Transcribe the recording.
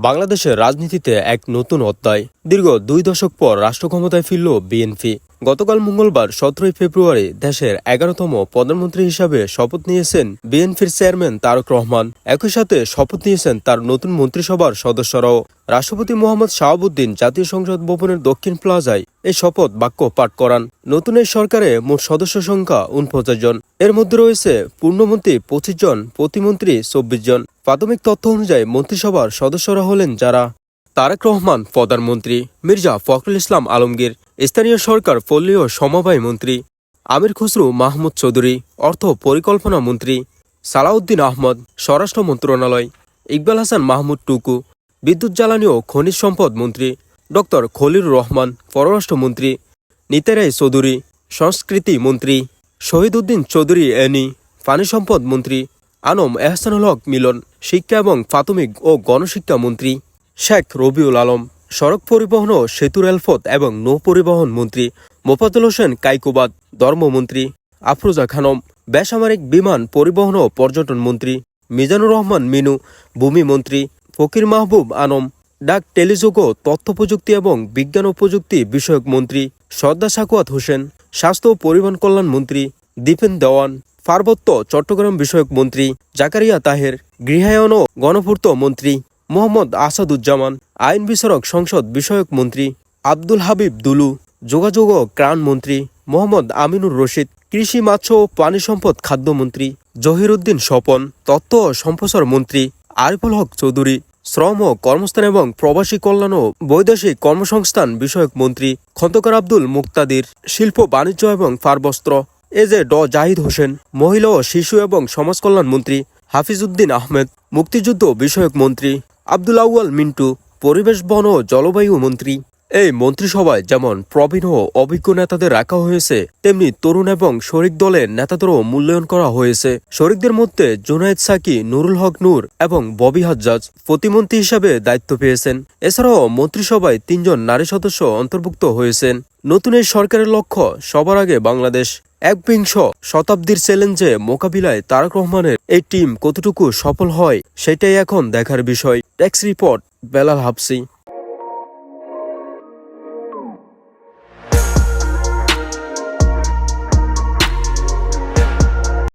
বাংলাদেশের রাজনীতিতে এক নতুন অধ্যায়। দীর্ঘ দুই দশক পর রাষ্ট্র ক্ষমতায় ফিরল বিএনপি। গতকাল মঙ্গলবার সতেরোই ফেব্রুয়ারি দেশের এগারোতম প্রধানমন্ত্রী হিসাবে শপথ নিয়েছেন বিএনপির চেয়ারম্যান তারক রহমান। একই সাথে শপথ নিয়েছেন তার নতুন মন্ত্রিসভার সদস্যরাও। রাষ্ট্রপতি মোহাম্মদ শাহাবুদ্দিন জাতীয় সংসদ ভবনের দক্ষিণ প্লাজায় এই শপথ বাক্য পাঠ করান। নতুন এই সরকারে মোট সদস্য সংখ্যা উনপঞ্চাশ জন। এর মধ্যে রয়েছে পূর্ণমন্ত্রী পঁচিশ জন, প্রতিমন্ত্রী চব্বিশ জন। প্রাথমিক তথ্য অনুযায়ী মন্ত্রিসভার সদস্যরা হলেন যারা তারেক রহমান, প্রধানমন্ত্রী মির্জা ফখরুল ইসলাম আলমগীর, স্থানীয় সরকার পল্লী ও সমবায় মন্ত্রী আমির খুসরু, মাহমুদ চৌধুরী, অর্থ পরিকল্পনা মন্ত্রী সালাউদ্দিন আহমদ, স্বরাষ্ট্র মন্ত্রণালয়, ইকবাল হাসান মাহমুদ টুকু, বিদ্যুৎ জ্বালানি ও খনিজ সম্পদ মন্ত্রী ডক্টর খলিলুর রহমান পররাষ্ট্রমন্ত্রী নিতেরাই চৌধুরী, সংস্কৃতি মন্ত্রী শহীদউদ্দিন চৌধুরী এনি, পানি সম্পদ মন্ত্রী আনম এহসানুল হক মিলন, শিক্ষা এবং প্রাথমিক ও গণশিক্ষা মন্ত্রী শেখ রবিউল আলম, সড়ক পরিবহন ও সেতু রেলপথ এবং নৌ পরিবহন মন্ত্রী মোফাজ্জল হোসেন কাইকুবাদ ধর্মমন্ত্রী আফরোজা খানম, বেসামরিক বিমান পরিবহন ও পর্যটন মন্ত্রী মিজানুর রহমান মিনু, ভূমি মন্ত্রী ফকির মাহবুব আনম, ডাক টেলিযোগ তথ্য প্রযুক্তি এবং বিজ্ঞান ও প্রযুক্তি বিষয়ক মন্ত্রী সর্দা সাকুয়াত হোসেন, স্বাস্থ্য ও পরিবহন কল্যাণ মন্ত্রী দীপেন দেওয়ান, পার্বত্য চট্টগ্রাম বিষয়ক মন্ত্রী জাকারিয়া তাহের, গৃহায়ন ও গণপূর্ত মন্ত্রী মোহাম্মদ আসাদুজ্জামান, আইন বিচারক সংসদ বিষয়ক মন্ত্রী আব্দুল হাবিব দুলু, যোগাযোগ ও ত্রাণ মন্ত্রী মোহাম্মদ আমিনুর রশিদ, কৃষি মাছ ও পানি সম্পদ খাদ্যমন্ত্রী জহিরুদ্দিন স্বপন তথ্য ও সম্প্রসার মন্ত্রী আরিফুল হক চৌধুরী, শ্রম ও কর্মস্থান এবং প্রবাসী কল্যাণ ও বৈদেশিক কর্মসংস্থান বিষয়ক মন্ত্রী খন্দকার আব্দুল মুক্তাদির, শিল্প, বাণিজ্য এবং ফারবস্ত্র, এ জে ড জাহিদ হোসেন, মহিলা ও শিশু এবং সমাজ কল্যাণ মন্ত্রী হাফিজউদ্দিন আহমেদ, মুক্তিযুদ্ধ বিষয়ক মন্ত্রী আব্দুল আউয়াল, মিন্টু, পরিবেশ বন ও জলবায়ু মন্ত্রী। এই মন্ত্রিসভায় যেমন প্রবীণ ও অভিজ্ঞ নেতাদের রাখা হয়েছে, তেমনি তরুণ এবং শরিক দলের নেতাদেরও মূল্যায়ন করা হয়েছে। শরিকদের মধ্যে জুনায়েদ সাকি, নুরুল হক নূর এবং ববি হাজ্জাজ প্রতিমন্ত্রী হিসাবে দায়িত্ব পেয়েছেন। এছাড়াও মন্ত্রিসভায় তিনজন নারী সদস্য অন্তর্ভুক্ত হয়েছেন। নতুন এই সরকারের লক্ষ্য সবার আগে বাংলাদেশ। একবিংশ শতাব্দীর চ্যালেঞ্জে মোকাবিলায় তারক রহমানের এই টিম কতটুকু সফল হয়, সেটাই এখন দেখার বিষয়। Tax report, Belal Hafsi.